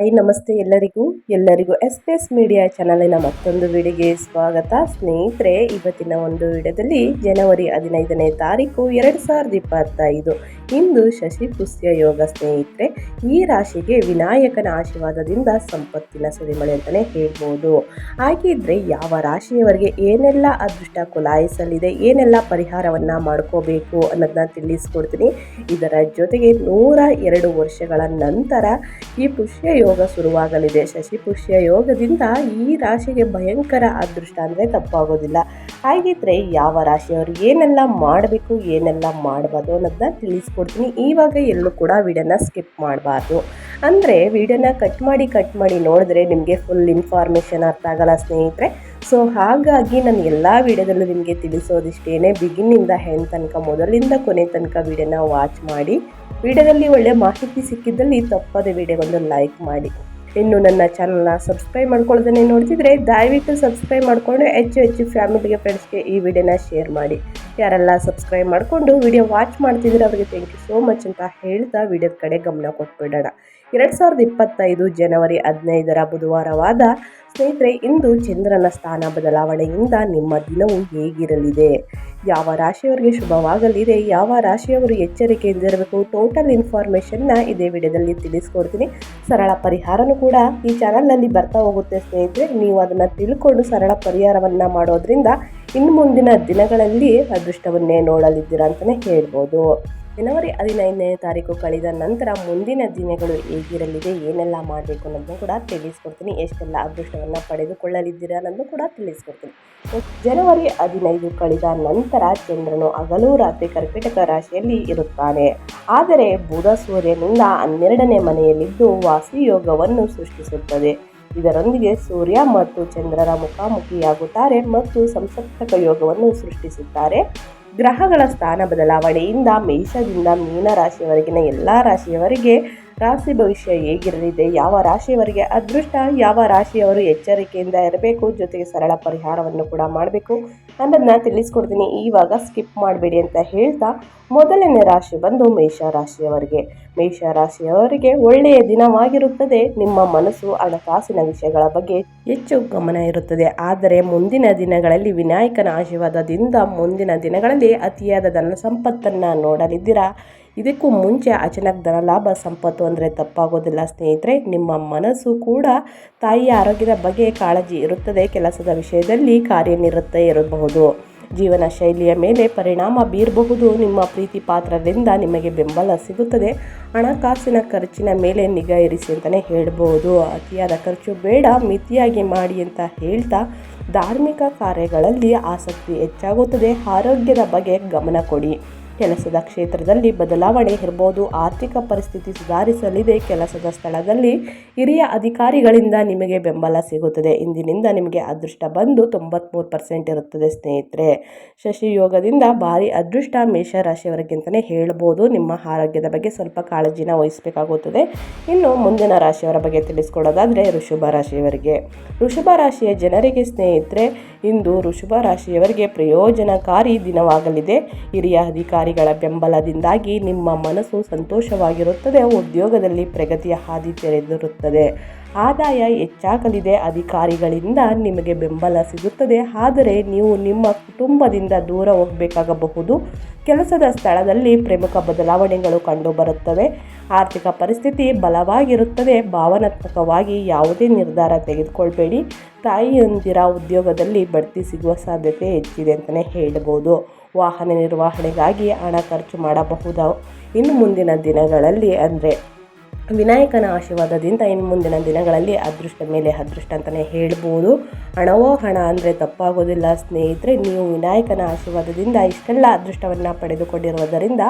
High ನಮಸ್ತೆ ಎಲ್ಲರಿಗೂ ಎಲ್ಲರಿಗೂ ಎಸ್ ಪಿ ಎಸ್ ಮೀಡಿಯಾ ಚಾನಲಿನ ಮತ್ತೊಂದು ವಿಡಿಗೆ ಸ್ವಾಗತ. ಸ್ನೇಹಿತರೆ, ಇವತ್ತಿನ ಒಂದು ವಿಡಿಯೋದಲ್ಲಿ ಜನವರಿ ಹದಿನೈದನೇ ತಾರೀಕು ಎರಡು ಸಾವಿರದ ಇಪ್ಪತ್ತೈದು. ಇಂದು ಶಶಿ ಪುಷ್ಯ ಯೋಗ ಸ್ನೇಹಿತರೆ, ಈ ರಾಶಿಗೆ ವಿನಾಯಕನ ಆಶೀರ್ವಾದದಿಂದ ಸಂಪತ್ತಿನ ಸುರಿಮಳೆ ಅಂತಲೇ ಹೇಳ್ಬೋದು. ಹಾಗಿದ್ರೆ ಯಾವ ರಾಶಿಯವರಿಗೆ ಏನೆಲ್ಲ ಅದೃಷ್ಟ ಕುಲಾಯಿಸಲಿದೆ, ಏನೆಲ್ಲ ಪರಿಹಾರವನ್ನು ಮಾಡ್ಕೋಬೇಕು ಅನ್ನೋದನ್ನ ತಿಳಿಸ್ಕೊಡ್ತೀನಿ. ಇದರ ಜೊತೆಗೆ ನೂರ ಎರಡು ವರ್ಷಗಳ ನಂತರ ಈ ಪುಷ್ಯ ಯೋಗ ಶುರುವಾಗಲಿದೆ. ಶಶಿ ಪುಷ್ಯ ಯೋಗದಿಂದ ಈ ರಾಶಿಗೆ ಭಯಂಕರ ಅದೃಷ್ಟ ಅಂದರೆ ತಪ್ಪಾಗೋದಿಲ್ಲ. ಹಾಗಿದ್ರೆ ಯಾವ ರಾಶಿಯವರು ಏನೆಲ್ಲ ಮಾಡಬೇಕು, ಏನೆಲ್ಲ ಮಾಡಬಾರ್ದು ಅನ್ನೋದನ್ನ ತಿಳಿಸ್ಕೊಡ್ತೀನಿ. ಇವಾಗ ಎಲ್ಲೂ ಕೂಡ ವಿಡಿಯೋನ ಸ್ಕಿಪ್ ಮಾಡಬಾರ್ದು. ಅಂದರೆ ವೀಡಿಯೋನ ಕಟ್ ಮಾಡಿ ಕಟ್ ಮಾಡಿ ನೋಡಿದ್ರೆ ನಿಮಗೆ ಫುಲ್ ಇನ್ಫಾರ್ಮೇಷನ್ ಅರ್ಥ ಆಗಲ್ಲ ಸ್ನೇಹಿತರೆ. ಸೊ ಹಾಗಾಗಿ ನಾನು ಎಲ್ಲ ವಿಡಿಯೋದಲ್ಲೂ ನಿಮಗೆ ತಿಳಿಸೋದಿಷ್ಟೇ ಬಿಗಿನಿಂದ ಹೆಣ್ ತನಕ, ಮೊದಲಿಂದ ಕೊನೆ ತನಕ ವೀಡಿಯೋನ ವಾಚ್ ಮಾಡಿ. ವಿಡಿಯೋದಲ್ಲಿ ಒಳ್ಳೆ ಮಾಹಿತಿ ಸಿಕ್ಕಿದ್ದಲ್ಲಿ ತಪ್ಪದೆ ವಿಡಿಯೋಗೊಂದು ಲೈಕ್ ಮಾಡಿ. ಇನ್ನು ನನ್ನ ಚಾನಲ್ನ ಸಬ್ಸ್ಕ್ರೈಬ್ ಮಾಡ್ಕೊಳ್ಳೋದನ್ನೇ ನೋಡ್ತಿದ್ರೆ ದಯವಿಟ್ಟು ಸಬ್ಸ್ಕ್ರೈಬ್ ಮಾಡಿಕೊಂಡು ಹೆಚ್ಚು ಹೆಚ್ಚು ಫ್ಯಾಮಿಲಿಗೆ ಫ್ರೆಂಡ್ಸ್ಗೆ ಈ ವಿಡಿಯೋನ ಶೇರ್ ಮಾಡಿ. ಯಾರೆಲ್ಲ ಸಬ್ಸ್ಕ್ರೈಬ್ ಮಾಡಿಕೊಂಡು ವಿಡಿಯೋ ವಾಚ್ ಮಾಡ್ತಿದ್ರೆ ಅವರಿಗೆ ಥ್ಯಾಂಕ್ ಯು ಸೋ ಮಚ್ ಅಂತ ಹೇಳ್ತಾ ವಿಡಿಯೋದ ಕಡೆ ಗಮನ ಕೊಟ್ಬಿಡೋಣ. ಎರಡು ಸಾವಿರದ ಇಪ್ಪತ್ತೈದು ಜನವರಿ ಹದಿನೈದರ ಬುಧವಾರವಾದ ಸ್ನೇಹಿತರೆ, ಇಂದು ಚಂದ್ರನ ಸ್ಥಾನ ಬದಲಾವಣೆಯಿಂದ ನಿಮ್ಮ ದಿನವು ಹೇಗಿರಲಿದೆ? ಯಾವ ರಾಶಿಯವರಿಗೆ ಶುಭವಾಗಲಿದೆ? ಯಾವ ರಾಶಿಯವರು ಎಚ್ಚರಿಕೆಯಿಂದ ಇರಬೇಕು ಟೋಟಲ್ ಇನ್ಫಾರ್ಮೇಷನ್ನ ಇದೇ ವಿಡಿಯೋದಲ್ಲಿ ತಿಳಿಸ್ಕೊಡ್ತೀನಿ. ಸರಳ ಪರಿಹಾರನೂ ಕೂಡ ಈ ಚಾನಲ್ನಲ್ಲಿ ಬರ್ತಾ ಹೋಗುತ್ತೆ ಸ್ನೇಹಿತರೆ. ನೀವು ಅದನ್ನು ತಿಳ್ಕೊಂಡು ಸರಳ ಪರಿಹಾರವನ್ನು ಮಾಡೋದ್ರಿಂದ ಇನ್ನು ಮುಂದಿನ ದಿನಗಳಲ್ಲಿ ಅದೃಷ್ಟವನ್ನೇ ನೋಡಲಿದ್ದೀರಾ ಅಂತಲೇ ಹೇಳ್ಬೋದು. ಜನವರಿ ಹದಿನೈದನೇ ತಾರೀಕು ಕಳೆದ ನಂತರ ಮುಂದಿನ ದಿನಗಳು ಹೇಗಿರಲಿದೆ, ಏನೆಲ್ಲ ಮಾಡಬೇಕು ಅನ್ನೋದನ್ನು ಕೂಡ ತಿಳಿಸ್ಕೊಡ್ತೀನಿ. ಎಷ್ಟೆಲ್ಲ ಅದೃಷ್ಟವನ್ನು ಪಡೆದುಕೊಳ್ಳಲಿದ್ದೀರಾ ಅನ್ನೋದು ಕೂಡ ತಿಳಿಸ್ಕೊಡ್ತೀನಿ. ಜನವರಿ ಹದಿನೈದು ಕಳೆದ ನಂತರ ಚಂದ್ರನು ಹಗಲು ರಾತ್ರಿ ಕರ್ಕಟಕ ರಾಶಿಯಲ್ಲಿ ಇರುತ್ತಾನೆ. ಆದರೆ ಬುಧ ಸೂರ್ಯನಿಂದ ಹನ್ನೆರಡನೇ ಮನೆಯಲ್ಲಿದ್ದು ವಾಸಿ ಯೋಗವನ್ನು ಸೃಷ್ಟಿಸುತ್ತದೆ. ಇದರೊಂದಿಗೆ ಸೂರ್ಯ ಮತ್ತು ಚಂದ್ರರ ಮುಖಾಮುಖಿಯಾಗುತ್ತಾರೆ ಮತ್ತು ಸಂಸಪ್ತಕ ಯೋಗವನ್ನು ಸೃಷ್ಟಿಸುತ್ತಾರೆ. ಗ್ರಹಗಳ ಸ್ಥಾನ ಬದಲಾವಣೆಯಿಂದ ಮೇಷದಿಂದ ಮೀನ ರಾಶಿಯವರೆಗಿನ ಎಲ್ಲ ರಾಶಿಯವರಿಗೆ ರಾಶಿ ಭವಿಷ್ಯ ಹೇಗಿರಲಿದೆ? ಯಾವ ರಾಶಿಯವರಿಗೆ ಅದೃಷ್ಟ? ಯಾವ ರಾಶಿಯವರು ಎಚ್ಚರಿಕೆಯಿಂದ ಇರಬೇಕು? ಜೊತೆಗೆ ಸರಳ ಪರಿಹಾರವನ್ನು ಕೂಡ ಮಾಡಬೇಕು. ಅನ್ನೋದನ್ನ ತಿಳಿಸ್ಕೊಡ್ತೀನಿ. ಇವಾಗ ಸ್ಕಿಪ್ ಮಾಡಬೇಡಿ ಅಂತ ಹೇಳ್ತಾ ಮೊದಲನೇ ರಾಶಿ ಬಂದು ಮೇಷ ರಾಶಿಯವರಿಗೆ. ಮೇಷ ರಾಶಿಯವರಿಗೆ ಒಳ್ಳೆಯ ದಿನವಾಗಿರುತ್ತದೆ. ನಿಮ್ಮ ಮನಸ್ಸು ಹಣಕಾಸಿನ ವಿಷಯಗಳ ಬಗ್ಗೆ ಹೆಚ್ಚು ಗಮನ ಇರುತ್ತದೆ. ಆದರೆ ಮುಂದಿನ ದಿನಗಳಲ್ಲಿ ವಿನಾಯಕನ ಆಶೀರ್ವಾದದಿಂದ ಮುಂದಿನ ದಿನಗಳಲ್ಲಿ ಅತಿಯಾದ ಧನ ಸಂಪತ್ತನ್ನು ನೋಡಲಿದ್ದೀರಾ? ಇದಕ್ಕೂ ಮುಂಚೆ ಅಚಾನಕ್ ಧನ ಲಾಭ ಸಂಪತ್ತು ಅಂದರೆ ತಪ್ಪಾಗೋದಿಲ್ಲ ಸ್ನೇಹಿತರೆ, ನಿಮ್ಮ ಮನಸ್ಸು ಕೂಡ ತಾಯಿಯ ಆರೋಗ್ಯದ ಬಗ್ಗೆ ಕಾಳಜಿ ಇರುತ್ತದೆ, ಕೆಲಸದ ವಿಷಯದಲ್ಲಿ ಕಾರ್ಯನಿರತ ಇರಬಹುದು. ಜೀವನ ಶೈಲಿಯ ಮೇಲೆ ಪರಿಣಾಮ ಬೀರಬಹುದು. ನಿಮ್ಮ ಪ್ರೀತಿ ಪಾತ್ರದಿಂದ ನಿಮಗೆ ಬೆಂಬಲ ಸಿಗುತ್ತದೆ. ಹಣಕಾಸಿನ ಖರ್ಚಿನ ಮೇಲೆ ನಿಗಾ ಇರಿಸಿ ಅಂತಲೇ ಹೇಳ್ಬೋದು ಅತಿಯಾದ ಖರ್ಚು ಬೇಡ, ಮಿತಿಯಾಗಿ ಮಾಡಿ ಅಂತ ಹೇಳ್ತಾ ಧಾರ್ಮಿಕ ಕಾರ್ಯಗಳಲ್ಲಿ ಆಸಕ್ತಿ ಹೆಚ್ಚಾಗುತ್ತದೆ. ಆರೋಗ್ಯದ ಬಗ್ಗೆ ಗಮನ ಕೊಡಿ. ಕೆಲಸದ ಕ್ಷೇತ್ರದಲ್ಲಿ ಬದಲಾವಣೆ ಇರ್ಬೋದು. ಆರ್ಥಿಕ ಪರಿಸ್ಥಿತಿ ಸುಧಾರಿಸಲಿದೆ. ಕೆಲಸದ ಸ್ಥಳದಲ್ಲಿ ಹಿರಿಯ ಅಧಿಕಾರಿಗಳಿಂದ ನಿಮಗೆ ಬೆಂಬಲ ಸಿಗುತ್ತದೆ. ಇಂದಿನಿಂದ ನಿಮಗೆ ಅದೃಷ್ಟ ಬಂದು ತೊಂಬತ್ತ್ಮೂರು ಪರ್ಸೆಂಟ್ ಇರುತ್ತದೆ ಸ್ನೇಹಿತರೆ. ಶಶಿ ಯೋಗದಿಂದ ಭಾರಿ ಅದೃಷ್ಟ ಮೇಷರಾಶಿಯವರಿಗಿಂತಲೇ ಹೇಳ್ಬೋದು. ನಿಮ್ಮ ಆರೋಗ್ಯದ ಬಗ್ಗೆ ಸ್ವಲ್ಪ ಕಾಳಜಿನ ವಹಿಸಬೇಕಾಗುತ್ತದೆ. ಇನ್ನು ಮುಂದಿನ ರಾಶಿಯವರ ಬಗ್ಗೆ ತಿಳಿಸ್ಕೊಡೋದಾದರೆ ಋಷಭ ರಾಶಿಯವರಿಗೆ. ಋಷಭ ರಾಶಿಯ ಜನರಿಗೆ ಸ್ನೇಹಿತರೆ, ಇಂದು ಋಷಭ ರಾಶಿಯವರಿಗೆ ಪ್ರಯೋಜನಕಾರಿ ದಿನವಾಗಲಿದೆ. ಹಿರಿಯ ಅಧಿಕಾರಿಗಳ ಬೆಂಬಲದಿಂದಾಗಿ ನಿಮ್ಮ ಮನಸ್ಸು ಸಂತೋಷವಾಗಿರುತ್ತದೆ, ಉದ್ಯೋಗದಲ್ಲಿ ಪ್ರಗತಿಯ ಹಾದಿ ತೆರೆದಿರುತ್ತದೆ. ಆದಾಯ ಹೆಚ್ಚಾಗಲಿದೆ, ಅಧಿಕಾರಿಗಳಿಂದ ನಿಮಗೆ ಬೆಂಬಲ ಸಿಗುತ್ತದೆ. ಆದರೆ ನೀವು ನಿಮ್ಮ ಕುಟುಂಬದಿಂದ ದೂರ ಹೋಗಬೇಕಾಗಬಹುದು. ಕೆಲಸದ ಸ್ಥಳದಲ್ಲಿ ಪ್ರಮುಖ ಬದಲಾವಣೆಗಳು ಕಂಡುಬರುತ್ತವೆ. ಆರ್ಥಿಕ ಪರಿಸ್ಥಿತಿ ಬಲವಾಗಿರುತ್ತದೆ. ಭಾವನಾತ್ಮಕವಾಗಿ ಯಾವುದೇ ನಿರ್ಧಾರ ತೆಗೆದುಕೊಳ್ಬೇಡಿ. ತಾಯಿಯೊಂದಿರ ಉದ್ಯೋಗದಲ್ಲಿ ಬಡ್ತಿ ಸಿಗುವ ಸಾಧ್ಯತೆ ಹೆಚ್ಚಿದೆ ಅಂತಲೇ ಹೇಳ್ಬೋದು. ವಾಹನ ನಿರ್ವಹಣೆಗಾಗಿ ಹಣ ಖರ್ಚು ಮಾಡಬಹುದು? ಇನ್ನು ಮುಂದಿನ ದಿನಗಳಲ್ಲಿ ಅಂದರೆ ವಿನಾಯಕನ ಆಶೀರ್ವಾದದಿಂದ ಇನ್ನು ಮುಂದಿನ ದಿನಗಳಲ್ಲಿ ಅದೃಷ್ಟ ಮೇಲೆ ಅದೃಷ್ಟ ಅಂತಲೇ ಹೇಳ್ಬೋದು. ಹಣವೋ ಹಣ ಅಂದರೆ ತಪ್ಪಾಗೋದಿಲ್ಲ ಸ್ನೇಹಿತರೆ, ನೀವು ವಿನಾಯಕನ ಆಶೀರ್ವಾದದಿಂದ ಇಷ್ಟೆಲ್ಲ ಅದೃಷ್ಟವನ್ನು ಪಡೆದುಕೊಂಡಿರುವುದರಿಂದ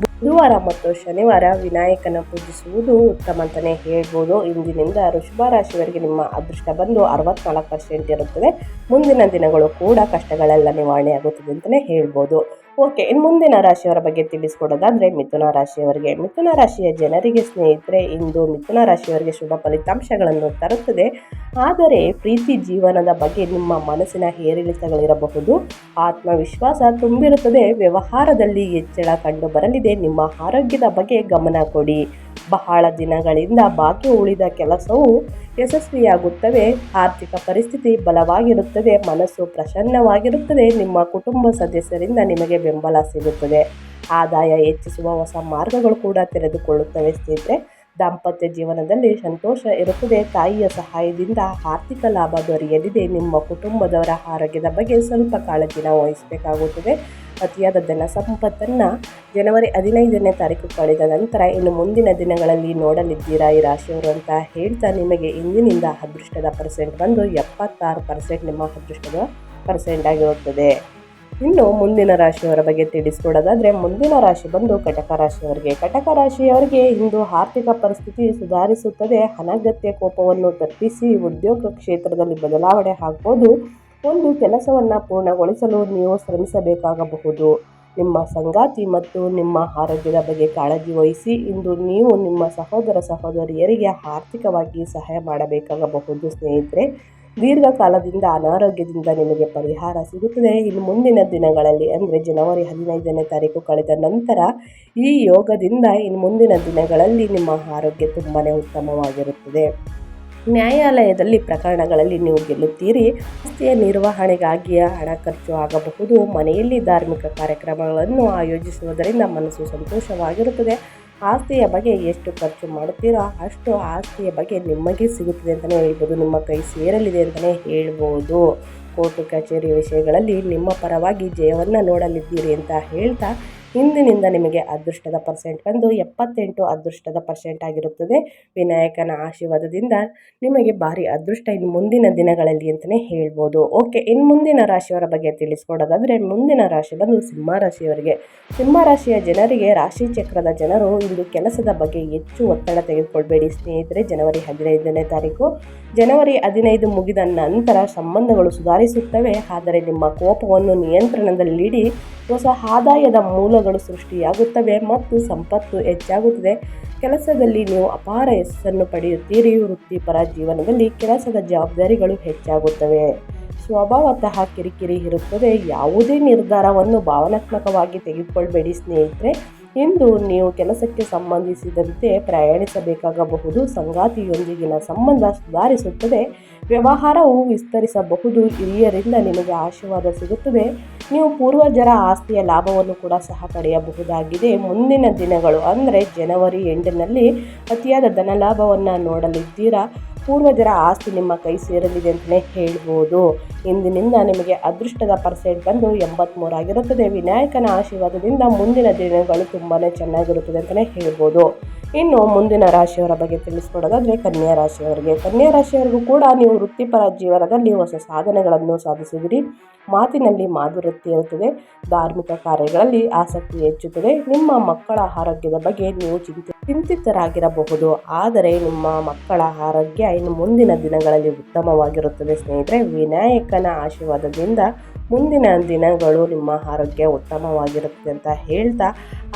ಬುಧವಾರ ಮತ್ತು ಶನಿವಾರ ವಿನಾಯಕನ ಪೂಜಿಸುವುದು ಉತ್ತಮ ಅಂತಲೇ ಹೇಳ್ಬೋದು. ಇಂದಿನಿಂದ ಋಷಭ ರಾಶಿಯವರಿಗೆ ನಿಮ್ಮ ಅದೃಷ್ಟ ಬಂದು ಅರವತ್ನಾಲ್ಕು ಪರ್ಸೆಂಟ್ ಇರುತ್ತದೆ. ಮುಂದಿನ ದಿನಗಳು ಕೂಡ ಕಷ್ಟಗಳೆಲ್ಲ ನಿವಾರಣೆ ಆಗುತ್ತದೆ ಅಂತಲೇ ಹೇಳ್ಬೋದು. ಓಕೆ, ಇನ್ನು ಮುಂದಿನ ರಾಶಿಯವರ ಬಗ್ಗೆ ತಿಳಿಸ್ಕೊಡೋದಾದರೆ ಮಿಥುನ ರಾಶಿಯವರಿಗೆ. ಮಿಥುನ ರಾಶಿಯ ಜನರಿಗೆ ಸ್ನೇಹಿತರೆ, ಇಂದು ಮಿಥುನ ರಾಶಿಯವರಿಗೆ ಶುಭ ಫಲಿತಾಂಶಗಳನ್ನು ತರುತ್ತದೆ. ಆದರೆ ಪ್ರೀತಿ ಜೀವನದ ಬಗ್ಗೆ ನಿಮ್ಮ ಮನಸ್ಸಿನ ಏರಿಳಿತಗಳಿರಬಹುದು. ಆತ್ಮವಿಶ್ವಾಸ ತುಂಬಿರುತ್ತದೆ. ವ್ಯವಹಾರದಲ್ಲಿ ಹೆಚ್ಚಳ ಕಂಡು ಬರಲಿದೆ ನಿಮ್ಮ ಆರೋಗ್ಯದ ಬಗ್ಗೆ ಗಮನ ಕೊಡಿ. ಬಹಳ ದಿನಗಳಿಂದ ಬಾಕಿ ಉಳಿದ ಕೆಲಸವು ಯಶಸ್ವಿಯಾಗುತ್ತವೆ. ಆರ್ಥಿಕ ಪರಿಸ್ಥಿತಿ ಬಲವಾಗಿರುತ್ತದೆ ಮನಸ್ಸು ಪ್ರಸನ್ನವಾಗಿರುತ್ತದೆ. ನಿಮ್ಮ ಕುಟುಂಬ ಸದಸ್ಯರಿಂದ ನಿಮಗೆ ಬೆಂಬಲ ಸಿಗುತ್ತದೆ. ಆದಾಯ ಹೆಚ್ಚಿಸುವ ಹೊಸ ಮಾರ್ಗಗಳು ಕೂಡ ತೆರೆದುಕೊಳ್ಳುತ್ತವೆ ಸ್ನೇಹಿತರೆ. ದಾಂಪತ್ಯ ಜೀವನದಲ್ಲಿ ಸಂತೋಷ ಇರುತ್ತದೆ. ತಾಯಿಯ ಸಹಾಯದಿಂದ ಆರ್ಥಿಕ ಲಾಭ ದೊರೆಯಲಿದೆ. ನಿಮ್ಮ ಕುಟುಂಬದವರ ಆರೋಗ್ಯದ ಬಗ್ಗೆ ಸ್ವಲ್ಪ ಕಾಳಜಿನ ವಹಿಸಬೇಕಾಗುತ್ತದೆ. ಅತಿಯಾದ ಧನ ಸಂಪತ್ತನ್ನು ಜನವರಿ ಹದಿನೈದನೇ ತಾರೀಕು ಕಳೆದ ನಂತರ ಇನ್ನು ಮುಂದಿನ ದಿನಗಳಲ್ಲಿ ನೋಡಲಿದ್ದೀರಾ? ಈ ರಾಶಿಯವರು ಅಂತ ಹೇಳ್ತಾ ನಿಮಗೆ ಇಂದಿನಿಂದ ಅದೃಷ್ಟದ ಪರ್ಸೆಂಟ್ ಬಂದು ಎಪ್ಪತ್ತಾರು ಪರ್ಸೆಂಟ್ ನಿಮ್ಮ ಅದೃಷ್ಟದ ಪರ್ಸೆಂಟ್ ಆಗಿರುತ್ತದೆ ಇನ್ನು ಮುಂದಿನ ರಾಶಿಯವರ ಬಗ್ಗೆ ತಿಳಿಸ್ಕೊಡೋದಾದರೆ ಮುಂದಿನ ರಾಶಿ ಬಂದು ಕಟಕ ರಾಶಿಯವರಿಗೆ. ಕಟಕ ರಾಶಿಯವರಿಗೆ ಇಂದು ಆರ್ಥಿಕ ಪರಿಸ್ಥಿತಿ ಸುಧಾರಿಸುತ್ತದೆ. ಅನಗತ್ಯ ಕೋಪವನ್ನು ತಪ್ಪಿಸಿ ಉದ್ಯೋಗ ಕ್ಷೇತ್ರದಲ್ಲಿ ಬದಲಾವಣೆ ಆಗ್ಬೋದು. ಒಂದು ಕೆಲಸವನ್ನು ಪೂರ್ಣಗೊಳಿಸಲು ನೀವು ಶ್ರಮಿಸಬೇಕಾಗಬಹುದು. ನಿಮ್ಮ ಸಂಗಾತಿ ಮತ್ತು ನಿಮ್ಮ ಆರೋಗ್ಯದ ಬಗ್ಗೆ ಕಾಳಜಿ ವಹಿಸಿ ಇಂದು ನೀವು ನಿಮ್ಮ ಸಹೋದರ ಸಹೋದರಿಯರಿಗೆ ಆರ್ಥಿಕವಾಗಿ ಸಹಾಯ ಮಾಡಬೇಕಾಗಬಹುದು ಸ್ನೇಹಿತರೆ. ದೀರ್ಘಕಾಲದಿಂದ ಅನಾರೋಗ್ಯದಿಂದ ನಿಮಗೆ ಪರಿಹಾರ ಸಿಗುತ್ತದೆ. ಇನ್ನು ಮುಂದಿನ ದಿನಗಳಲ್ಲಿ, ಅಂದರೆ ಜನವರಿ ಹದಿನೈದನೇ ತಾರೀಕು ಕಳೆದ ನಂತರ, ಈ ಯೋಗದಿಂದ ಇನ್ನು ಮುಂದಿನ ದಿನಗಳಲ್ಲಿ ನಿಮ್ಮ ಆರೋಗ್ಯ ತುಂಬಾ ಉತ್ತಮವಾಗಿರುತ್ತದೆ. ನ್ಯಾಯಾಲಯದಲ್ಲಿ ಪ್ರಕರಣಗಳಲ್ಲಿ ನೀವು ಗೆಲ್ಲುತ್ತೀರಿ. ಆಸ್ತಿಯ ನಿರ್ವಹಣೆಗಾಗಿ ಹಣ ಖರ್ಚು ಆಗಬಹುದು. ಮನೆಯಲ್ಲಿ ಧಾರ್ಮಿಕ ಕಾರ್ಯಕ್ರಮಗಳನ್ನು ಆಯೋಜಿಸುವುದರಿಂದ ಮನಸ್ಸು ಸಂತೋಷವಾಗಿರುತ್ತದೆ. ಆಸ್ತಿಯ ಬಗ್ಗೆ ಎಷ್ಟು ಖರ್ಚು ಮಾಡುತ್ತೀರೋ ಅಷ್ಟು ಆಸ್ತಿಯ ಬಗ್ಗೆ ನಿಮಗೆ ಸಿಗುತ್ತದೆ ಅಂತಲೇ ಹೇಳ್ಬೋದು. ನಿಮ್ಮ ಕೈ ಸೇರಲಿದೆ ಅಂತಲೇ ಹೇಳ್ಬೋದು. ಕೋರ್ಟು, ಕಚೇರಿ ವಿಷಯಗಳಲ್ಲಿ ನಿಮ್ಮ ಪರವಾಗಿ ಜಯವನ್ನು ನೋಡಲಿದ್ದೀರಿ ಅಂತ ಹೇಳ್ತಾ ಇಂದಿನಿಂದ ನಿಮಗೆ ಅದೃಷ್ಟದ ಪರ್ಸೆಂಟ್ ಬಂದು ಎಪ್ಪತ್ತೆಂಟು ಅದೃಷ್ಟದ ಪರ್ಸೆಂಟ್ ಆಗಿರುತ್ತದೆ. ವಿನಾಯಕನ ಆಶೀರ್ವಾದದಿಂದ ನಿಮಗೆ ಭಾರಿ ಅದೃಷ್ಟ ಇನ್ನು ಮುಂದಿನ ದಿನಗಳಲ್ಲಿ ಅಂತಲೇ ಹೇಳ್ಬೋದು. ಓಕೆ ಇನ್ನು ಮುಂದಿನ ರಾಶಿಯವರ ಬಗ್ಗೆ ತಿಳಿಸ್ಕೊಡೋದಾದರೆ ಮುಂದಿನ ರಾಶಿ ಬಂದು ಸಿಂಹ ರಾಶಿಯವರಿಗೆ. ಸಿಂಹ ರಾಶಿಯ ಜನರಿಗೆ ರಾಶಿ ಚಕ್ರದ ಜನರು ಇಂದು ಕೆಲಸದ ಬಗ್ಗೆ ಹೆಚ್ಚು ಒತ್ತಡ ತೆಗೆದುಕೊಳ್ಬೇಡಿ. ಸ್ನೇಹಿತರೆ, ಜನವರಿ ಹದಿನೈದನೇ ತಾರೀಕು. ಜನವರಿ ಹದಿನೈದು ಮುಗಿದ ನಂತರ ಸಂಬಂಧಗಳು ಸುಧಾರಿಸುತ್ತವೆ. ಆದರೆ ನಿಮ್ಮ ಕೋಪವನ್ನು ನಿಯಂತ್ರಣದಲ್ಲಿಡಿ ಹೊಸ ಆದಾಯದ ಮೂಲಗಳು ಸೃಷ್ಟಿಯಾಗುತ್ತವೆ ಮತ್ತು ಸಂಪತ್ತು ಹೆಚ್ಚಾಗುತ್ತದೆ. ಕೆಲಸದಲ್ಲಿ ನೀವು ಅಪಾರ ಯಶಸ್ಸನ್ನು ಪಡೆಯುತ್ತೀರಿ. ವೃತ್ತಿಪರ ಜೀವನದಲ್ಲಿ ಕೆಲಸದ ಜವಾಬ್ದಾರಿಗಳು ಹೆಚ್ಚಾಗುತ್ತವೆ. ಸ್ವಭಾವತಃ ಕಿರಿಕಿರಿ ಇರುತ್ತದೆ. ಯಾವುದೇ ನಿರ್ಧಾರವನ್ನು ಭಾವನಾತ್ಮಕವಾಗಿ ತೆಗೆದುಕೊಳ್ಬೇಡಿ ಸ್ನೇಹಿತರೆ. ಇಂದು ನೀವು ಕೆಲಸಕ್ಕೆ ಸಂಬಂಧಿಸಿದಂತೆ ಪ್ರಯಾಣಿಸಬೇಕಾಗಬಹುದು. ಸಂಗಾತಿಯೊಂದಿಗಿನ ಸಂಬಂಧ ಸುಧಾರಿಸುತ್ತದೆ. ವ್ಯವಹಾರವು ವಿಸ್ತರಿಸಬಹುದು. ಹಿರಿಯರಿಂದ ನಿಮಗೆ ಆಶೀರ್ವಾದ ಸಿಗುತ್ತದೆ. ನೀವು ಪೂರ್ವಜರ ಆಸ್ತಿಯ ಲಾಭವನ್ನು ಕೂಡ ಸಹ ಪಡೆಯಬಹುದಾಗಿದೆ. ಮುಂದಿನ ದಿನಗಳು ಅಂದರೆ ಜನವರಿ ಎಂಟಿನಲ್ಲಿ ಅತಿಯಾದ ಧನಲಾಭವನ್ನು ನೋಡಲಿದ್ದೀರಾ? ಪೂರ್ವಜರ ಆಸ್ತಿ ನಿಮ್ಮ ಕೈ ಸೇರಲಿದೆ ಅಂತಲೇ ಹೇಳ್ಬೋದು. ಇಂದಿನಿಂದ ನಿಮಗೆ ಅದೃಷ್ಟದ ಪರ್ಸೆಂಟ್ ಬಂದು ಎಂಬತ್ತ್ಮೂರಾಗಿರುತ್ತದೆ ವಿನಾಯಕನ ಆಶೀರ್ವಾದದಿಂದ ಮುಂದಿನ ದಿನಗಳು ತುಂಬಾ ಚೆನ್ನಾಗಿರುತ್ತದೆ ಅಂತಲೇ ಹೇಳ್ಬೋದು. ಇನ್ನು ಮುಂದಿನ ರಾಶಿಯವರ ಬಗ್ಗೆ ತಿಳಿಸ್ಕೊಡೋದಾದರೆ ಕನ್ಯಾ ರಾಶಿಯವರಿಗೆ. ಕನ್ಯಾ ರಾಶಿಯವರಿಗೂ ಕೂಡ ನೀವು ವೃತ್ತಿಪರ ಜೀವನದಲ್ಲಿ ಹೊಸ ಸಾಧನೆಗಳನ್ನು ಸಾಧಿಸಿದಿರಿ. ಮಾತಿನಲ್ಲಿ ಮಾಧುರತೆ ಇರುತ್ತದೆ. ಧಾರ್ಮಿಕ ಕಾರ್ಯಗಳಲ್ಲಿ ಆಸಕ್ತಿ ಹೆಚ್ಚುತ್ತದೆ. ನಿಮ್ಮ ಮಕ್ಕಳ ಆರೋಗ್ಯದ ಬಗ್ಗೆ ನೀವು ಚಿಂತಿ, ಚಿಂತಿತರಾಗಿರಬಹುದು. ಆದರೆ ನಿಮ್ಮ ಮಕ್ಕಳ ಆರೋಗ್ಯ ಇನ್ನು ಮುಂದಿನ ದಿನಗಳಲ್ಲಿ ಉತ್ತಮವಾಗಿರುತ್ತದೆ. ಸ್ನೇಹಿತರೆ, ವಿನಾಯಕನ ಆಶೀರ್ವಾದದಿಂದ ಮುಂದಿನ ದಿನಗಳು ನಿಮ್ಮ ಆರೋಗ್ಯ ಉತ್ತಮವಾಗಿರುತ್ತೆ ಅಂತ ಹೇಳ್ತಾ,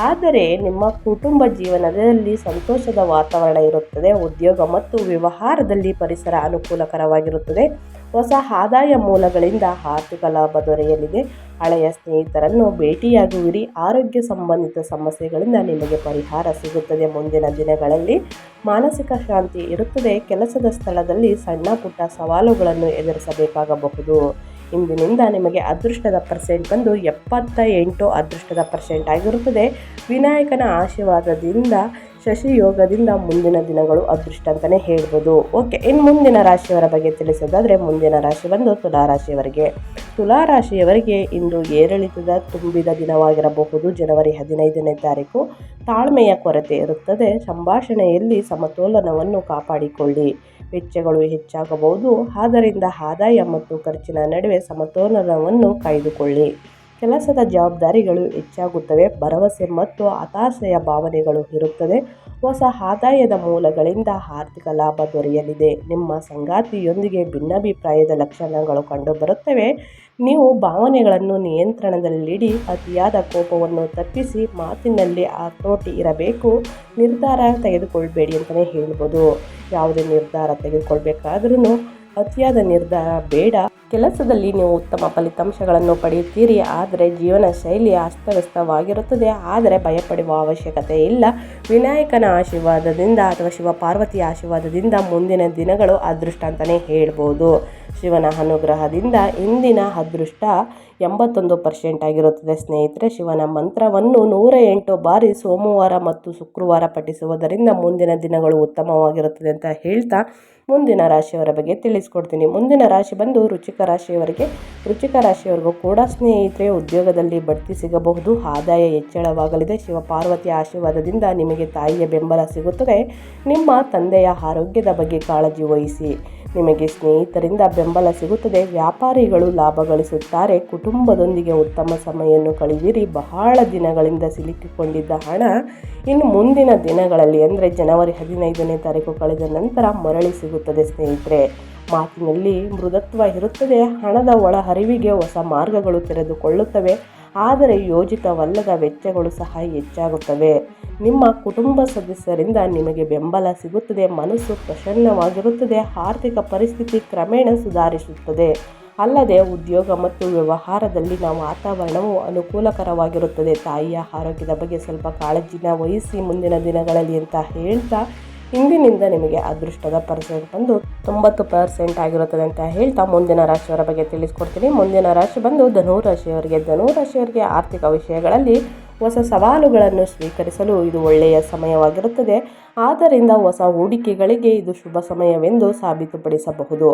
ಆದರೆ ನಿಮ್ಮ ಕುಟುಂಬ ಜೀವನದಲ್ಲಿ ಸಂತೋಷದ ವಾತಾವರಣ ಇರುತ್ತದೆ, ಉದ್ಯೋಗ ಮತ್ತು ವ್ಯವಹಾರದಲ್ಲಿ ಪರಿಸರ ಅನುಕೂಲಕರವಾಗಿರುತ್ತದೆ. ಹೊಸ ಆದಾಯ ಮೂಲಗಳಿಂದ ಆರ್ಥಿಕ ಲಾಭ ದೊರೆಯಲಿದೆ. ಹಳೆಯ ಸ್ನೇಹಿತರನ್ನು ಭೇಟಿಯಾಗುವಿರಿ. ಆರೋಗ್ಯ ಸಂಬಂಧಿತ ಸಮಸ್ಯೆಗಳಿಂದ ನಿಮಗೆ ಪರಿಹಾರ ಸಿಗುತ್ತದೆ. ಮುಂದಿನ ದಿನಗಳಲ್ಲಿ ಮಾನಸಿಕ ಶಾಂತಿ ಇರುತ್ತದೆ. ಕೆಲಸದ ಸ್ಥಳದಲ್ಲಿ ಸಣ್ಣ ಪುಟ್ಟ ಸವಾಲುಗಳನ್ನು ಎದುರಿಸಬೇಕಾಗಬಹುದು. ಇಂದಿನಿಂದ ನಿಮಗೆ ಅದೃಷ್ಟದ ಪರ್ಸೆಂಟ್ ಬಂದು ಎಪ್ಪತ್ತ ಎಂಟು ಅದೃಷ್ಟದ ಪರ್ಸೆಂಟ್ ಆಗಿರುತ್ತದೆ. ವಿನಾಯಕನ ಆಶೀರ್ವಾದದಿಂದ ಶಶಿಯೋಗದಿಂದ ಮುಂದಿನ ದಿನಗಳು ಅದೃಷ್ಟ ಅಂತಲೇ ಹೇಳ್ಬೋದು. ಓಕೆ, ಇನ್ನು ಮುಂದಿನ ರಾಶಿಯವರ ಬಗ್ಗೆ ತಿಳಿಸೋದಾದರೆ ಮುಂದಿನ ರಾಶಿ ಬಂದು ತುಲಾರಾಶಿಯವರಿಗೆ. ತುಲಾರಾಶಿಯವರಿಗೆ ಇಂದು ಏರಿಳಿತದ ತುಂಬಿದ ದಿನವಾಗಿರಬಹುದು. ಜನವರಿ ಹದಿನೈದನೇ ತಾರೀಕು. ತಾಳ್ಮೆಯ ಕೊರತೆ ಇರುತ್ತದೆ. ಸಂಭಾಷಣೆಯಲ್ಲಿ ಸಮತೋಲನವನ್ನು ಕಾಪಾಡಿಕೊಳ್ಳಿ. ವೆಚ್ಚಗಳು ಹೆಚ್ಚಾಗಬಹುದು. ಆದ್ದರಿಂದ ಆದಾಯ ಮತ್ತು ಖರ್ಚಿನ ನಡುವೆ ಸಮತೋಲನವನ್ನು ಕಾಯ್ದುಕೊಳ್ಳಿ. ಕೆಲಸದ ಜವಾಬ್ದಾರಿಗಳು ಹೆಚ್ಚಾಗುತ್ತವೆ, ಭರವಸೆ ಮತ್ತು ಹತಾಶೆಯ ಭಾವನೆಗಳು ಇರುತ್ತದೆ. ಹೊಸ ಆದಾಯದ ಮೂಲಗಳಿಂದ ಆರ್ಥಿಕ ಲಾಭ ದೊರೆಯಲಿದೆ. ನಿಮ್ಮ ಸಂಗಾತಿಯೊಂದಿಗೆ ಭಿನ್ನಾಭಿಪ್ರಾಯದ ಲಕ್ಷಣಗಳು ಕಂಡುಬರುತ್ತವೆ. ನೀವು ಭಾವನೆಗಳನ್ನು ನಿಯಂತ್ರಣದಲ್ಲಿಡಿ, ಅತಿಯಾದ ಕೋಪವನ್ನು ತಪ್ಪಿಸಿ, ಮಾತಿನಲ್ಲಿ ಹತೋಟಿ ಇರಬೇಕು. ನಿರ್ಧಾರ ತೆಗೆದುಕೊಳ್ಬೇಡಿ ಅಂತಲೇ ಹೇಳ್ಬೋದು. ಯಾವುದೇ ನಿರ್ಧಾರ ತೆಗೆದುಕೊಳ್ಬೇಕಾದ್ರೂ ಅತಿಯಾದ ನಿರ್ಧಾರ ಬೇಡ. ಕೆಲಸದಲ್ಲಿ ನೀವು ಉತ್ತಮ ಫಲಿತಾಂಶಗಳನ್ನು ಪಡೆಯುತ್ತೀರಿ. ಆದರೆ ಜೀವನ ಶೈಲಿ ಅಸ್ತವ್ಯಸ್ತವಾಗಿರುತ್ತದೆ. ಆದರೆ ಭಯಪಡುವ ಅವಶ್ಯಕತೆ ಇಲ್ಲ. ವಿನಾಯಕನ ಆಶೀರ್ವಾದದಿಂದ ಅಥವಾ ಶಿವ ಪಾರ್ವತಿಯ ಆಶೀರ್ವಾದದಿಂದ ಮುಂದಿನ ದಿನಗಳು ಅದೃಷ್ಟ ಅಂತಲೇ ಹೇಳ್ಬೋದು. ಶಿವನ ಅನುಗ್ರಹದಿಂದ ಇಂದಿನ ಅದೃಷ್ಟ ಎಂಬತ್ತೊಂದು ಪರ್ಸೆಂಟ್ ಆಗಿರುತ್ತದೆ. ಸ್ನೇಹಿತರೆ, ಶಿವನ ಮಂತ್ರವನ್ನು ನೂರ ಎಂಟು ಬಾರಿ ಸೋಮವಾರ ಮತ್ತು ಶುಕ್ರವಾರ ಪಠಿಸುವುದರಿಂದ ಮುಂದಿನ ದಿನಗಳು ಉತ್ತಮವಾಗಿರುತ್ತದೆ ಅಂತ ಹೇಳ್ತಾ ಮುಂದಿನ ರಾಶಿಯವರ ಬಗ್ಗೆ ತಿಳಿಸ್ಕೊಡ್ತೀನಿ. ಮುಂದಿನ ರಾಶಿ ಬಂದು ರುಚಿಕ ರಾಶಿಯವರಿಗೆ ರುಚಿಕ ರಾಶಿಯವರಿಗೂ ಕೂಡ ಸ್ನೇಹಿತರೆ, ಉದ್ಯೋಗದಲ್ಲಿ ಬಡ್ತಿ ಸಿಗಬಹುದು, ಆದಾಯ ಹೆಚ್ಚಳವಾಗಲಿದೆ. ಶಿವ ಪಾರ್ವತಿಯ ಆಶೀರ್ವಾದದಿಂದ ನಿಮಗೆ ತಾಯಿಯ ಬೆಂಬಲ ಸಿಗುತ್ತದೆ. ನಿಮ್ಮ ತಂದೆಯ ಆರೋಗ್ಯದ ಬಗ್ಗೆ ಕಾಳಜಿ ವಹಿಸಿ. ನಿಮಗೆ ಸ್ನೇಹಿತರಿಂದ ಬೆಂಬಲ ಸಿಗುತ್ತದೆ. ವ್ಯಾಪಾರಿಗಳು ಲಾಭ ಗಳಿಸುತ್ತಾರೆ. ಕುಟುಂಬದೊಂದಿಗೆ ಉತ್ತಮ ಸಮಯವನ್ನು ಕಳೆದಿರಿ. ಬಹಳ ದಿನಗಳಿಂದ ಸಿಲುಕಿಕೊಂಡಿದ್ದ ಹಣ ಇನ್ನು ಮುಂದಿನ ದಿನಗಳಲ್ಲಿ, ಅಂದರೆ ಜನವರಿ ಹದಿನೈದನೇ ತಾರೀಕು ಕಳೆದ ನಂತರ ಮರಳಿ ಸಿಗುತ್ತದೆ ಸ್ನೇಹಿತರೆ. ಮಾತಿನಲ್ಲಿ ಮೃದತ್ವ ಇರುತ್ತದೆ. ಹಣದ ಒಳಹರಿವಿಗೆ ಹೊಸ ಮಾರ್ಗಗಳು ತೆರೆದುಕೊಳ್ಳುತ್ತವೆ. ಆದರೆ ಯೋಜಿತವಲ್ಲದ ವೆಚ್ಚಗಳು ಸಹ ಹೆಚ್ಚಾಗುತ್ತವೆ. ನಿಮ್ಮ ಕುಟುಂಬ ಸದಸ್ಯರಿಂದ ನಿಮಗೆ ಬೆಂಬಲ ಸಿಗುತ್ತದೆ. ಮನಸ್ಸು ಪ್ರಸನ್ನವಾಗಿರುತ್ತದೆ. ಆರ್ಥಿಕ ಪರಿಸ್ಥಿತಿ ಕ್ರಮೇಣ ಸುಧಾರಿಸುತ್ತದೆ. ಅಲ್ಲದೆ ಉದ್ಯೋಗ ಮತ್ತು ವ್ಯವಹಾರದಲ್ಲಿನ ವಾತಾವರಣವು ಅನುಕೂಲಕರವಾಗಿರುತ್ತದೆ. ತಾಯಿಯ ಆರೋಗ್ಯದ ಬಗ್ಗೆ ಸ್ವಲ್ಪ ಕಾಳಜಿನ ವಹಿಸಿ ಮುಂದಿನ ದಿನಗಳಲ್ಲಿ ಅಂತ ಹೇಳ್ತಾ ಇಂದಿನಿಂದ ನಿಮಗೆ ಅದೃಷ್ಟದ ಪರ್ಸೆಂಟ್ ಬಂದು ತೊಂಬತ್ತು ಪರ್ಸೆಂಟ್ ಆಗಿರುತ್ತದೆ ಅಂತ ಹೇಳ್ತಾ ಮುಂದಿನ ರಾಶಿಯವರ ಬಗ್ಗೆ ತಿಳಿಸ್ಕೊಡ್ತೀನಿ. ಮುಂದಿನ ರಾಶಿ ಬಂದು ಧನು ರಾಶಿಯವರಿಗೆ ಧನು ರಾಶಿಯವರಿಗೆ ಆರ್ಥಿಕ ವಿಷಯಗಳಲ್ಲಿ ಹೊಸ ಸವಾಲುಗಳನ್ನು ಸ್ವೀಕರಿಸಲು ಇದು ಒಳ್ಳೆಯ ಸಮಯವಾಗಿರುತ್ತದೆ. ಆದ್ದರಿಂದ ಹೊಸ ಹೂಡಿಕೆಗಳಿಗೆ ಇದು ಶುಭ ಸಮಯವೆಂದು ಸಾಬೀತುಪಡಿಸಬಹುದು.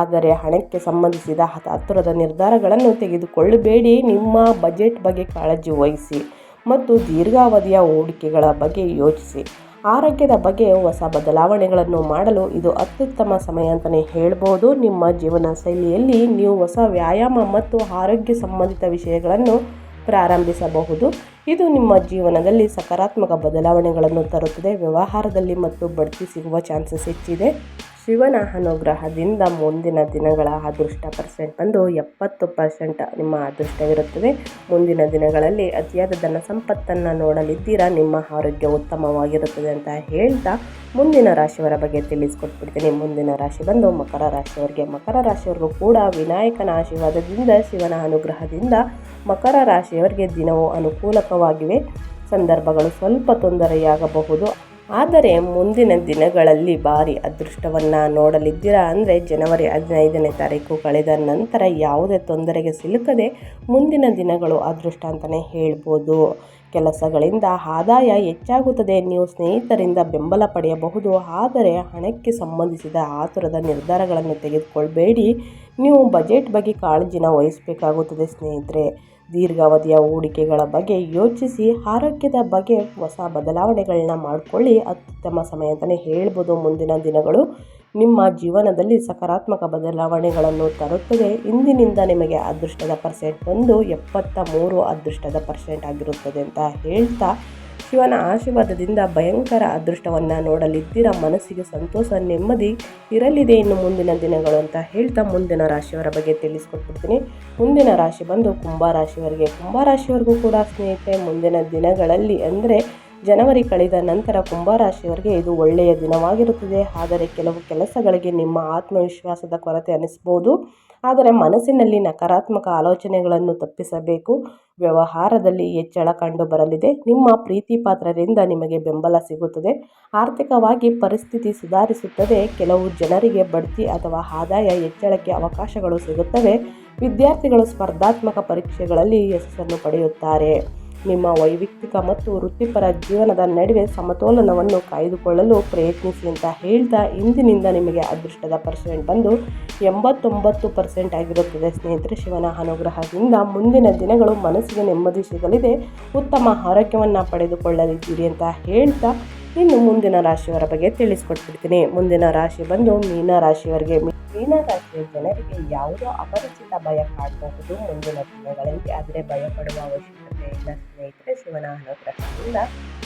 ಆದರೆ ಹಣಕ್ಕೆ ಸಂಬಂಧಿಸಿದ ಹತ್ತಿರದ ನಿರ್ಧಾರಗಳನ್ನು ತೆಗೆದುಕೊಳ್ಳಬೇಡಿ. ನಿಮ್ಮ ಬಜೆಟ್ ಬಗ್ಗೆ ಕಾಳಜಿ ವಹಿಸಿ ಮತ್ತು ದೀರ್ಘಾವಧಿಯ ಹೂಡಿಕೆಗಳ ಬಗ್ಗೆ ಯೋಚಿಸಿ. ಆರೋಗ್ಯದ ಬಗ್ಗೆ ಹೊಸ ಬದಲಾವಣೆಗಳನ್ನು ಮಾಡಲು ಇದು ಅತ್ಯುತ್ತಮ ಸಮಯ ಅಂತಲೇ ಹೇಳ್ಬೋದು. ನಿಮ್ಮ ಜೀವನ ಶೈಲಿಯಲ್ಲಿ ನೀವು ಹೊಸ ವ್ಯಾಯಾಮ ಮತ್ತು ಆರೋಗ್ಯ ಸಂಬಂಧಿತ ವಿಷಯಗಳನ್ನು ಪ್ರಾರಂಭಿಸಬಹುದು. ಇದು ನಿಮ್ಮ ಜೀವನದಲ್ಲಿ ಸಕಾರಾತ್ಮಕ ಬದಲಾವಣೆಗಳನ್ನು ತರುತ್ತದೆ. ವ್ಯವಹಾರದಲ್ಲಿ ಮತ್ತು ಬಡ್ತಿ ಸಿಗುವ ಚಾನ್ಸಸ್ ಹೆಚ್ಚಿದೆ. ಶಿವನ ಅನುಗ್ರಹದಿಂದ ಮುಂದಿನ ದಿನಗಳ ಅದೃಷ್ಟ ಪರ್ಸೆಂಟ್ ಬಂದು ಎಪ್ಪತ್ತು ಪರ್ಸೆಂಟ್ ನಿಮ್ಮ ಅದೃಷ್ಟವಿರುತ್ತದೆ. ಮುಂದಿನ ದಿನಗಳಲ್ಲಿ ಅತಿಯಾದ ಧನ ಸಂಪತ್ತನ್ನು ನೋಡಲಿದ್ದೀರಾ? ನಿಮ್ಮ ಆರೋಗ್ಯ ಉತ್ತಮವಾಗಿರುತ್ತದೆ ಅಂತ ಹೇಳ್ತಾ ಮುಂದಿನ ರಾಶಿಯವರ ಬಗ್ಗೆ ತಿಳಿಸ್ಕೊಟ್ಬಿಡ್ತೀನಿ. ಮುಂದಿನ ರಾಶಿ ಬಂದು ಮಕರ ರಾಶಿಯವರಿಗೆ. ಮಕರ ರಾಶಿಯವರಿಗೂ ಕೂಡ ವಿನಾಯಕನ ಆಶೀರ್ವಾದದಿಂದ, ಶಿವನ ಅನುಗ್ರಹದಿಂದ ಮಕರ ರಾಶಿಯವರಿಗೆ ದಿನವು ಅನುಕೂಲಕವಾಗಿವೆ. ಸಂದರ್ಭಗಳು ಸ್ವಲ್ಪ ತೊಂದರೆಯಾಗಬಹುದು. ಆದರೆ ಮುಂದಿನ ದಿನಗಳಲ್ಲಿ ಭಾರಿ ಅದೃಷ್ಟವನ್ನು ನೋಡಲಿದ್ದೀರಾ ಅಂದರೆ ಜನವರಿ ಹದಿನೈದನೇ ತಾರೀಕು ಕಳೆದ ನಂತರ ಯಾವುದೇ ತೊಂದರೆಗೆ ಸಿಲುಕದೆ ಮುಂದಿನ ದಿನಗಳು ಅದೃಷ್ಟ ಅಂತಲೇ ಹೇಳ್ಬೋದು. ಕೆಲಸಗಳಿಂದ ಆದಾಯ ಹೆಚ್ಚಾಗುತ್ತದೆ, ನೀವು ಸ್ನೇಹಿತರಿಂದ ಬೆಂಬಲ ಪಡೆಯಬಹುದು, ಆದರೆ ಹಣಕ್ಕೆ ಸಂಬಂಧಿಸಿದ ಆತುರದ ನಿರ್ಧಾರಗಳನ್ನು ತೆಗೆದುಕೊಳ್ಬೇಡಿ. ನೀವು ಬಜೆಟ್ ಬಗ್ಗೆ ಕಾಳಜಿನ ವಹಿಸಬೇಕಾಗುತ್ತದೆ ಸ್ನೇಹಿತರೆ. ದೀರ್ಘಾವಧಿಯ ಹೂಡಿಕೆಗಳ ಬಗ್ಗೆ ಯೋಚಿಸಿ ಆರೋಗ್ಯದ ಬಗ್ಗೆ ಹೊಸ ಬದಲಾವಣೆಗಳನ್ನ ಮಾಡಿಕೊಳ್ಳಿ. ಅತ್ಯುತ್ತಮ ಸಮಯ ಅಂತಲೇ ಹೇಳ್ಬೋದು. ಮುಂದಿನ ದಿನಗಳು ನಿಮ್ಮ ಜೀವನದಲ್ಲಿ ಸಕಾರಾತ್ಮಕ ಬದಲಾವಣೆಗಳನ್ನು ತರುತ್ತದೆ. ಇಂದಿನಿಂದ ನಿಮಗೆ ಅದೃಷ್ಟದ ಪರ್ಸೆಂಟ್ ಬಂದು ಎಪ್ಪತ್ತ ಮೂರು ಅದೃಷ್ಟದ ಪರ್ಸೆಂಟ್ ಆಗಿರುತ್ತದೆ ಅಂತ ಹೇಳ್ತಾ ಶಿವನ ಆಶೀರ್ವಾದದಿಂದ ಭಯಂಕರ ಅದೃಷ್ಟವನ್ನು ನೋಡಲಿದ್ದೀರ. ಮನಸ್ಸಿಗೆ ಸಂತೋಷ, ನೆಮ್ಮದಿ ಇರಲಿದೆ ಇನ್ನು ಮುಂದಿನ ದಿನಗಳು ಅಂತ ಹೇಳ್ತಾ ಮುಂದಿನ ರಾಶಿಯವರ ಬಗ್ಗೆ ತಿಳಿಸ್ಕೊಟ್ಬಿಡ್ತೀನಿ. ಮುಂದಿನ ರಾಶಿ ಬಂದು ಕುಂಭ ರಾಶಿಯವರಿಗೆ. ಕುಂಭ ರಾಶಿಯವರಿಗೂ ಕೂಡ ಸ್ನೇಹಿತರೆ, ಮುಂದಿನ ದಿನಗಳಲ್ಲಿ ಅಂದರೆ ಜನವರಿ ಕಳೆದ ನಂತರ ಕುಂಭ ರಾಶಿಯವರಿಗೆ ಇದು ಒಳ್ಳೆಯ ದಿನವಾಗಿರುತ್ತದೆ. ಆದರೆ ಕೆಲವು ಕೆಲಸಗಳಿಗೆ ನಿಮ್ಮ ಆತ್ಮವಿಶ್ವಾಸದ ಕೊರತೆ ಅನಿಸ್ಬೋದು. ಆದರೆ ಮನಸ್ಸಿನಲ್ಲಿ ನಕಾರಾತ್ಮಕ ಆಲೋಚನೆಗಳನ್ನು ತಪ್ಪಿಸಬೇಕು. ವ್ಯವಹಾರದಲ್ಲಿ ಹೆಚ್ಚಳ ಕಂಡು ಬರಲಿದೆ ನಿಮ್ಮ ಪ್ರೀತಿ ಪಾತ್ರರಿಂದ ನಿಮಗೆ ಬೆಂಬಲ ಸಿಗುತ್ತದೆ. ಆರ್ಥಿಕವಾಗಿ ಪರಿಸ್ಥಿತಿ ಸುಧಾರಿಸುತ್ತದೆ. ಕೆಲವು ಜನರಿಗೆ ಬಡ್ತಿ ಅಥವಾ ಆದಾಯ ಹೆಚ್ಚಳಕ್ಕೆ ಅವಕಾಶಗಳು ಸಿಗುತ್ತವೆ. ವಿದ್ಯಾರ್ಥಿಗಳು ಸ್ಪರ್ಧಾತ್ಮಕ ಪರೀಕ್ಷೆಗಳಲ್ಲಿ ಯಶಸ್ಸನ್ನು ಪಡೆಯುತ್ತಾರೆ. ನಿಮ್ಮ ವೈಯಕ್ತಿಕ ಮತ್ತು ವೃತ್ತಿಪರ ಜೀವನದ ನಡುವೆ ಸಮತೋಲನವನ್ನು ಕಾಯ್ದುಕೊಳ್ಳಲು ಪ್ರಯತ್ನಿಸಿ ಅಂತ ಹೇಳ್ತಾ ಇಂದಿನಿಂದ ನಿಮಗೆ ಅದೃಷ್ಟದ ಪರ್ಸೆಂಟ್ ಬಂದು ಎಂಬತ್ತೊಂಬತ್ತು ಪರ್ಸೆಂಟ್ ಆಗಿರುತ್ತದೆ. ಸ್ನೇಹಿತರೆ, ಶಿವನ ಅನುಗ್ರಹದಿಂದ ಮುಂದಿನ ದಿನಗಳು ಮನಸ್ಸಿಗೆ ನೆಮ್ಮದಿ ಸಿಗಲಿದೆ. ಉತ್ತಮ ಆರೋಗ್ಯವನ್ನು ಪಡೆದುಕೊಳ್ಳಲಿದ್ದೀರಿ ಅಂತ ಹೇಳ್ತಾ ಇನ್ನು ಮುಂದಿನ ರಾಶಿಯವರ ಬಗ್ಗೆ ತಿಳಿಸ್ಕೊಟ್ಬಿಡ್ತೀನಿ ಮುಂದಿನ ರಾಶಿ ಬಂದು ಮೀನ ರಾಶಿಯವರಿಗೆ, ಮೀನ ರಾಶಿಯ ಜನರಿಗೆ ಯಾವುದೋ ಅಪರಿಚಿತ ಭಯ ಕಾಡಬಹುದು ಮುಂದಿನ ದಿನಗಳಲ್ಲಿ. ಆದರೆ ಭಯಪಡುವ ಅವಶ್ಯಕತೆ ಇಲ್ಲ. ಸ್ನೇಹಿತರೆ, ಶಿವನ ಅನುಗ್ರಹದಿಂದ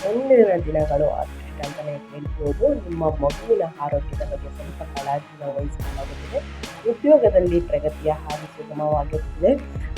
ಮುಂದಿನ ದಿನಗಳು ಅದೃಷ್ಟ ಅಂತಲೇ ಹೇಳ್ಬೋದು. ನಿಮ್ಮ ಮಗುವಿನ ಆರೋಗ್ಯದ ಬಗ್ಗೆ ಸ್ವಲ್ಪ ಕಾಳಜಿನ ವಹಿಸಲಾಗುತ್ತದೆ ಉದ್ಯೋಗದಲ್ಲಿ ಪ್ರಗತಿಯ ಹಾದಿ ಸುಗಮವಾಗಿರುತ್ತದೆ.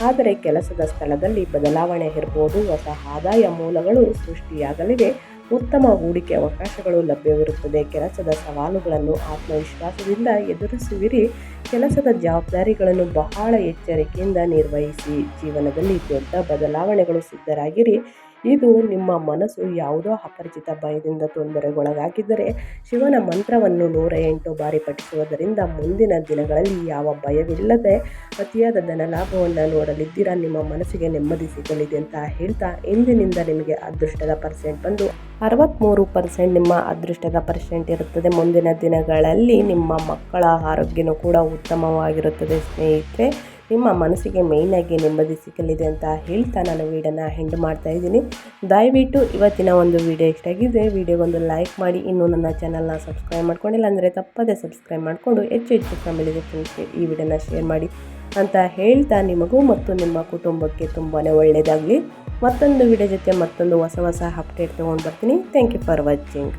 ಆದರೆ ಕೆಲಸದ ಸ್ಥಳದಲ್ಲಿ ಬದಲಾವಣೆ ಇರ್ಬೋದು. ಹೊಸ ಆದಾಯ ಮೂಲಗಳು ಸೃಷ್ಟಿಯಾಗಲಿವೆ. ಉತ್ತಮ ಹೂಡಿಕೆ ಅವಕಾಶಗಳು ಲಭ್ಯವಿರುತ್ತದೆ. ಕೆಲಸದ ಸವಾಲುಗಳನ್ನು ಆತ್ಮವಿಶ್ವಾಸದಿಂದ ಎದುರಿಸುವಿರಿ. ಕೆಲಸದ ಜವಾಬ್ದಾರಿಗಳನ್ನು ಬಹಳ ಎಚ್ಚರಿಕೆಯಿಂದ ನಿರ್ವಹಿಸಿ. ಜೀವನದಲ್ಲಿ ದೊಡ್ಡ ಬದಲಾವಣೆಗಳು ಸಿದ್ಧರಾಗಿರಿ. ಇದು ನಿಮ್ಮ ಮನಸ್ಸು ಯಾವುದೋ ಅಪರಿಚಿತ ಭಯದಿಂದ ತೊಂದರೆಗೊಳಗಾಗಿದ್ದರೆ ಶಿವನ ಮಂತ್ರವನ್ನು ನೂರ ಎಂಟು ಬಾರಿ ಪಠಿಸುವುದರಿಂದ ಮುಂದಿನ ದಿನಗಳಲ್ಲಿ ಯಾವ ಭಯವಿಲ್ಲದೆ ಅತಿಯಾದ ಧನಲಾಭವನ್ನು ನೋಡಲಿದ್ದೀರಾ? ನಿಮ್ಮ ಮನಸ್ಸಿಗೆ ನೆಮ್ಮದಿ ಸಿಗಲಿದೆ ಅಂತ ಹೇಳ್ತಾ ಇಂದಿನಿಂದ ನಿಮಗೆ ಅದೃಷ್ಟದ ಪರ್ಸೆಂಟ್ ಬಂದು ಅರವತ್ತ್ಮೂರು ಪರ್ಸೆಂಟ್ ನಿಮ್ಮ ಅದೃಷ್ಟದ ಪರ್ಸೆಂಟ್ ಇರುತ್ತದೆ. ಮುಂದಿನ ದಿನಗಳಲ್ಲಿ ನಿಮ್ಮ ಮಕ್ಕಳ ಆರೋಗ್ಯನೂ ಕೂಡ ಉತ್ತಮವಾಗಿರುತ್ತದೆ ಸ್ನೇಹಿತರೆ. ನಿಮ್ಮ ಮನಸ್ಸಿಗೆ ಮೇಯ್ನಾಗಿ ನೆಮ್ಮದಿ ಸಿಗಲಿದೆ ಅಂತ ಹೇಳ್ತಾ ನಾನು ವೀಡಿಯೋನ ಹೆಂಡ್ ಮಾಡ್ತಾ ಇದ್ದೀನಿ. ದಯವಿಟ್ಟು ಇವತ್ತಿನ ಒಂದು ವಿಡಿಯೋ ಇಷ್ಟ ಆಗಿದೆ ವಿಡಿಯೋಗೊಂದು ಲೈಕ್ ಮಾಡಿ. ಇನ್ನೂ ನನ್ನ ಚಾನಲ್ನ ಸಬ್ಸ್ಕ್ರೈಬ್ ಮಾಡ್ಕೊಂಡಿಲ್ಲ ಅಂದರೆ ತಪ್ಪದೇ ಸಬ್ಸ್ಕ್ರೈಬ್ ಮಾಡಿಕೊಂಡು ಹೆಚ್ಚು ಹೆಚ್ಚು ಫ್ಯಾಮಿಲಿಗೆ ಫ್ರೆಂಡ್ಸ್ಗೆ ಈ ವಿಡಿಯೋನ ಶೇರ್ ಮಾಡಿ ಅಂತ ಹೇಳ್ತಾ ನಿಮಗೂ ಮತ್ತು ನಿಮ್ಮ ಕುಟುಂಬಕ್ಕೆ ತುಂಬಾ ಒಳ್ಳೆಯದಾಗಲಿ ಮತ್ತೊಂದು ವಿಡಿಯೋ ಜೊತೆ ಮತ್ತೊಂದು ಹೊಸ ಹೊಸ ಅಪ್ಡೇಟ್ ತೊಗೊಂಡು ಬರ್ತೀನಿ. Thank you for watching